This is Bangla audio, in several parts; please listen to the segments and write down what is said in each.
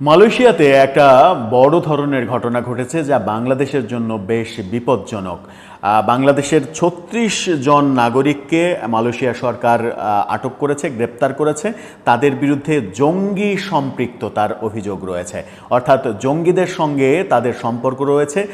মালয়েশিয়াতে একটা বড় ধরনের ঘটনা ঘটেছে যা বাংলাদেশের জন্য বেশ বিপজ্জনক। বাংলাদেশের ছত্রিশ জন নাগরিককে মালয়েশিয়া সরকার আটক করেছে, গ্রেপ্তার করেছে। তাদের বিরুদ্ধে জঙ্গি সম্পৃক্ততার অভিযোগ রয়েছে। অর্থাৎ জঙ্গিদের সঙ্গে তাদের সম্পর্ক রয়েছে।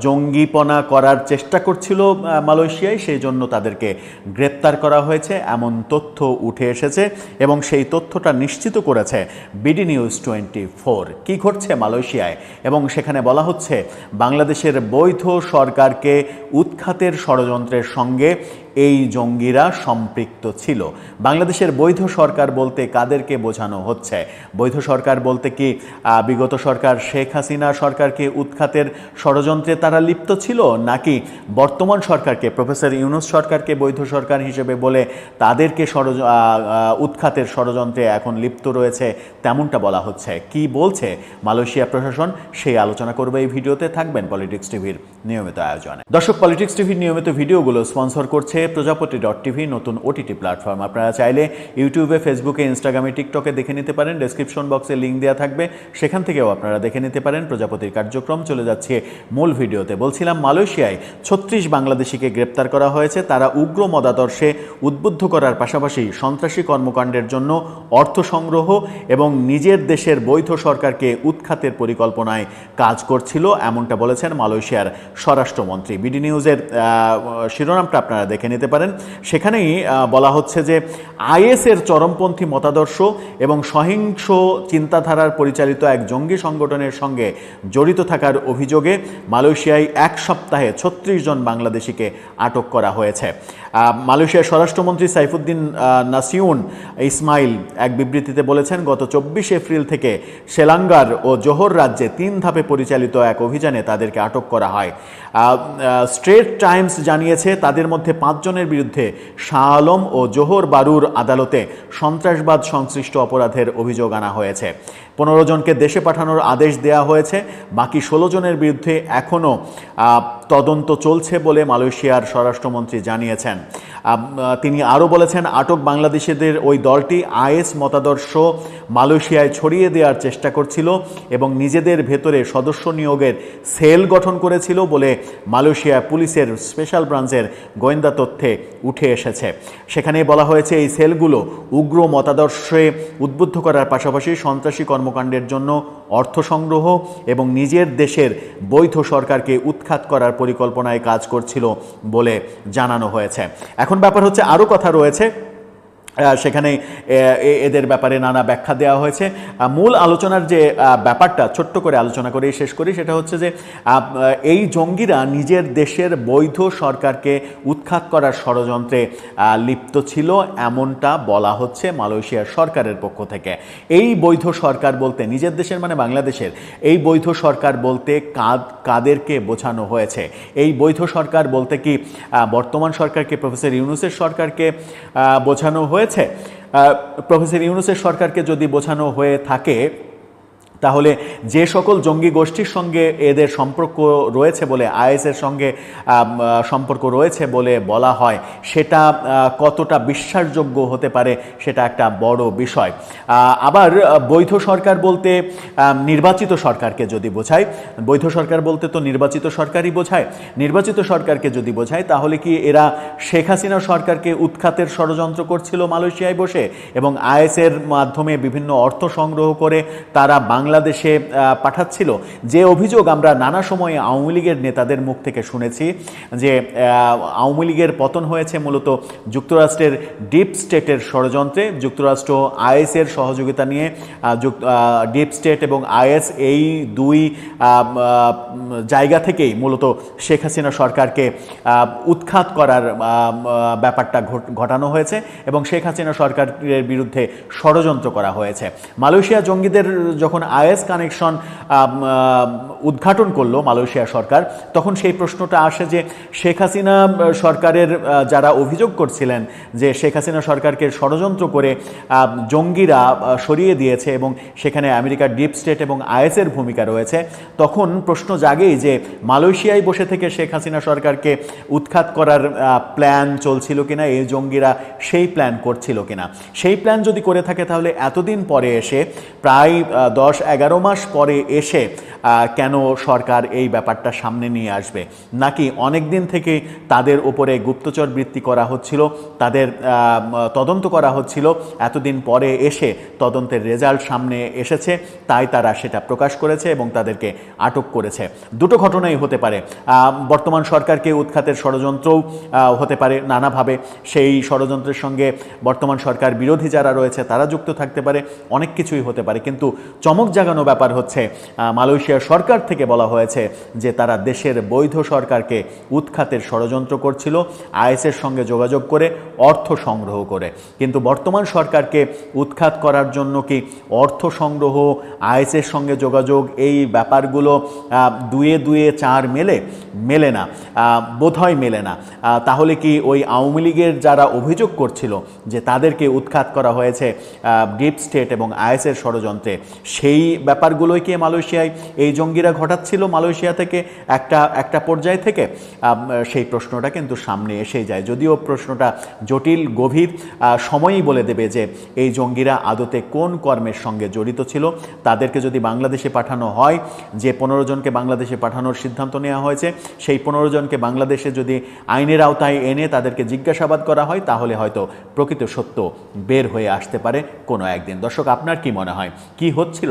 জঙ্গিপনা করার চেষ্টা করছিল মালয়েশিয়ায়। সেই জন্য তাদেরকে গ্রেপ্তার করা হয়েছে। এমন তথ্য উঠে এসেছে এবং সেই তথ্যটা নিশ্চিত করেছে বিডি নিউজ টোয়েন্টি ফোর। কী ঘটছে মালয়েশিয়ায়? এবং সেখানে বলা হচ্ছে, বাংলাদেশের বৈধ সরকারকে উৎখাতের ষড়যন্ত্রের সঙ্গে এই জঙ্গিরা সম্পৃক্ত ছিল। বাংলাদেশের বৈধ সরকার বলতে কাদেরকে বোঝানো হচ্ছে? বৈধ সরকার বলতে কি বিগত সরকার শেখ হাসিনা সরকারকে উৎখাতের ষড়যন্ত্রে তারা লিপ্ত ছিল নাকি বর্তমান সরকারকে প্রফেসর ইউনুস সরকারকে বৈধ সরকার হিসেবে বলে তাদেরকে আহ, উৎখাতের ষড়যন্ত্রে এখন লিপ্ত রয়েছে তেমনটা বলা হচ্ছে? কি বলছে মালয়েশিয়া প্রশাসন? সেই আলোচনা করবে এই ভিডিওতে। থাকবেন পলিটিক্স টিভির নিয়মিত আয়োজনে। দর্শক পলিটিক্স টিভির নিয়মিত ভিডিওগুলো স্পন্সর করছে প্রজাপতি ডট টিভি, নতুন ওটিটি প্ল্যাটফর্ম আপনারা চাইলে ইউটিউবে ফেসবুকে ইনস্টাগ্রামে টিকটকে দেখে নিতে পারেন। ডেসক্রিপশন বক্সে লিঙ্ক দেওয়া থাকবে। সেখান থেকেও আপনারা দেখে নিতে পারেন প্রজাপতির কার্যক্রম। চলে যাচ্ছে মূল ভিডিওতে। বলছিলাম, মালয়েশিয়ায় ছত্রিশ বাংলাদেশিকে গ্রেপ্তার করা হয়েছে। তারা উগ্র মতাদর্শে উদ্বুদ্ধ করার পাশাপাশি সন্ত্রাসী কর্মকাণ্ডের জন্য অর্থ সংগ্রহ এবং নিজের দেশের বৈধ সরকারকে উৎখাতের পরিকল্পনায় কাজ করছিল, এমনটা বলেছেন মালয়েশিয়ার স্বরাষ্ট্রমন্ত্রী। বিডি নিউজের শিরোনামটা আপনারা দেখে নিতে পারেন। সেখানেই বলা হচ্ছে যে আইএসের চরমপন্থী মতাদর্শ এবং সহিংস চিন্তাধারার পরিচালিত এক জঙ্গি সংগঠনের সঙ্গে জড়িত থাকার অভিযোগে মালয়েশিয়ায় এক সপ্তাহে ছত্রিশ জন বাংলাদেশিকে আটক করা হয়েছে। মালয়েশিয়ার স্বরাষ্ট্রমন্ত্রী সাইফুদ্দিন নাসিউন ইসমাইল এক বিবৃতিতে বলেছেন, গত চব্বিশ এপ্রিল থেকে সেলাঙ্গার ও জোহর রাজ্যে তিন ধাপে পরিচালিত এক অভিযানে তাদেরকে আটক করা হয়। স্ট্রেট টাইমস জানিয়েছে, তাদের মধ্যে পাঁচজনের বিরুদ্ধে শাহ আলম ও জোহর বারুর আদালতে সন্ত্রাসবাদ সংশ্লিষ্ট অপরাধের অভিযোগ আনা হয়েছে। পনেরো জনকে দেশে পাঠানোর আদেশ দেওয়া হয়েছে। বাকি ষোলো জনের বিরুদ্ধে এখনও তদন্ত চলছে বলে মালয়েশিয়ার স্বরাষ্ট্রমন্ত্রী জানিয়েছেন। তিনি আরও বলেছেন, আটক বাংলাদেশিদের ওই দলটি আইএস মতাদর্শ মালয়েশিয়ায় ছড়িয়ে দেওয়ার চেষ্টা করছিল এবং নিজেদের ভেতরে সদস্য নিয়োগের সেল গঠন করেছিল বলে মালয়েশিয়া পুলিশের স্পেশাল ব্রাঞ্চের গোয়েন্দা তথ্যে উঠে এসেছে। সেখানে বলা হয়েছে, এই সেলগুলো উগ্র মতাদর্শে উদ্বুদ্ধ করার পাশাপাশি সন্ত্রাসী কর্মকাণ্ডের জন্য অর্থ সংগ্রহ এবং নিজের দেশের বৈধ সরকারকে উৎখাত করার পরিকল্পনায় কাজ করছিল বলে জানানো হয়েছে। এখন ব্যাপার হচ্ছে আরও কথা রয়েছে। সেখানে এদের ব্যাপারে নানা ব্যাখ্যা দেওয়া হয়েছে। মূল আলোচনার যে ব্যাপারটা, ছোট্ট করে আলোচনা করে শেষ করি, সেটা হচ্ছে যে এই জঙ্গিরা নিজের দেশের বৈধ সরকারকে উৎখাত করার ষড়যন্ত্রে লিপ্ত ছিল, এমনটা বলা হচ্ছে মালয়েশিয়ার সরকারের পক্ষ থেকে। এই বৈধ সরকার বলতে, নিজের দেশের মানে বাংলাদেশের, এই বৈধ সরকার বলতে কাদ, কাদেরকে বোঝানো হয়েছে। এই বৈধ সরকার বলতে কি বর্তমান সরকারকে, প্রফেসর ইউনুসের সরকারকে বোঝানো হয়েছে? আহ, প্রফেসর ইউনুসের সরকারকে যদি বোঝানো হয়ে থাকে তাহলে যে সকল জঙ্গি গোষ্ঠীর সঙ্গে এদের সম্পর্ক রয়েছে বলে আইএসের সঙ্গে সম্পর্ক রয়েছে বলে বলা হয়, সেটা কতটা বিশ্বাসযোগ্য হতে পারে সেটা একটা বড় বিষয়। আবার বৈধ সরকার বলতে নির্বাচিত সরকারকে যদি বোঝায়, বৈধ সরকার বলতে তো নির্বাচিত সরকারই বোঝায়, নির্বাচিত সরকারকে যদি বোঝায়, তাহলে কি এরা শেখ হাসিনা সরকারকে উৎখাতের ষড়যন্ত্র করছিল মালয়েশিয়ায় বসে এবং আইএসের মাধ্যমে বিভিন্ন অর্থ সংগ্রহ করে তারা বাংলাদেশে পাঠাচ্ছিল। যে অভিযোগ আমরা নানা সময়ে আওয়ামী লীগের নেতাদের মুখ থেকে শুনেছি, যে আওয়ামী লীগের পতন হয়েছে মূলত যুক্তরাষ্ট্রের ডিপ স্টেটের ষড়যন্ত্রে। যুক্তরাষ্ট্র আইএসের সহযোগিতা নিয়ে ডিপ স্টেট এবং আইএস এই দুই জায়গা থেকেই মূলত শেখ হাসিনা সরকারকে উৎখাত করার ব্যাপারটা ঘটানো হয়েছে এবং শেখ হাসিনা সরকারের বিরুদ্ধে ষড়যন্ত্র করা হয়েছে। মালয়েশিয়া জঙ্গিদের যখন আইএস কানেকশন উদ্ঘাটন করল মালয়েশিয়া সরকার। তখন সেই প্রশ্নটা আসে যে শেখ হাসিনা সরকারের যারা অভিযোগ করছিলেন যে শেখ হাসিনা সরকারকে ষড়যন্ত্র করে জঙ্গিরা সরিয়ে দিয়েছে এবং সেখানে আমেরিকার ডিপ স্টেট এবং আইএসের ভূমিকা রয়েছে, তখন প্রশ্ন জাগেই যে মালয়েশিয়ায় বসে থেকে শেখ হাসিনা সরকারকে উৎখাত করার প্ল্যান চলছিল কিনা, এই জঙ্গিরা সেই প্ল্যান করছিল কিনা? সেই প্ল্যান যদি করে থাকে তাহলে এতদিন পরে এসে প্রায় দশ এগারো মাস পরে এসে কেন সরকার এই ব্যাপারটা সামনে নিয়ে আসবে? নাকি অনেক দিন থেকে তাদের উপরে গুপ্তচর বৃত্তি করা হচ্ছিল, তাদের তদন্ত করা হচ্ছিল, এতদিন পরে এসে তদন্তের রেজাল্ট সামনে এসেছে, তাই তারা সেটা প্রকাশ করেছে এবং তাদেরকে আটক করেছে। দুটো ঘটনাই হতে পারে। বর্তমান সরকারকে উৎখাতের ষড়যন্ত্রও হতে পারে নানাভাবে। সেই ষড়যন্ত্রের সঙ্গে বর্তমান সরকার বিরোধী যারা রয়েছে, তারা যুক্ত থাকতে পারে, অনেক কিছুই হতে পারে। কিন্তু চমক জাগানো ব্যাপার হচ্ছে। মালয়েশিয়ার সরকার থেকে বলা হয়েছে যে তারা দেশের বৈধ সরকারকে উৎখাতের ষড়যন্ত্র করছিল, আইএসের সঙ্গে যোগাযোগ করে, অর্থ সংগ্রহ করে। কিন্তু বর্তমান সরকারকে উৎখাত করার জন্য কি অর্থ সংগ্রহ, আইএসের সঙ্গে যোগাযোগ এই ব্যাপারগুলো দুয়ে দুয়ে চার মেলে? মেলে না। বোধহয় মেলে না। তাহলে কি ওই আওয়ামী লীগের যারা অভিযোগ করছিল যে তাদেরকে উৎখাত করা হয়েছে ডিপ স্টেট এবং আইএসের ষড়যন্ত্রে, সেই ব্যাপারগুলোই কি মালয়েশিয়ায় এই জঙ্গিরা ঘটাচ্ছিল মালয়েশিয়া থেকে? একটা একটা পর্যায় থেকে সেই প্রশ্নটা কিন্তু সামনে এসে যায়। যদিও প্রশ্নটা জটিল, গভীর সময়ই বলে দেবে যে এই জঙ্গিরা আদতে কোন কর্মের সঙ্গে জড়িত ছিল। তাদেরকে যদি বাংলাদেশে পাঠানো হয়, যে পনেরো জনকে বাংলাদেশে পাঠানোর সিদ্ধান্ত নেওয়া হয়েছে, সেই পনেরো জনকে বাংলাদেশে যদি আইনের আওতায় এনে তাদেরকে জিজ্ঞাসাবাদ করা হয়, তাহলে হয়তো প্রকৃত সত্য বের হয়ে আসতে পারে কোনো একদিন। দর্শক, আপনার কি মনে হয়? কি হচ্ছিল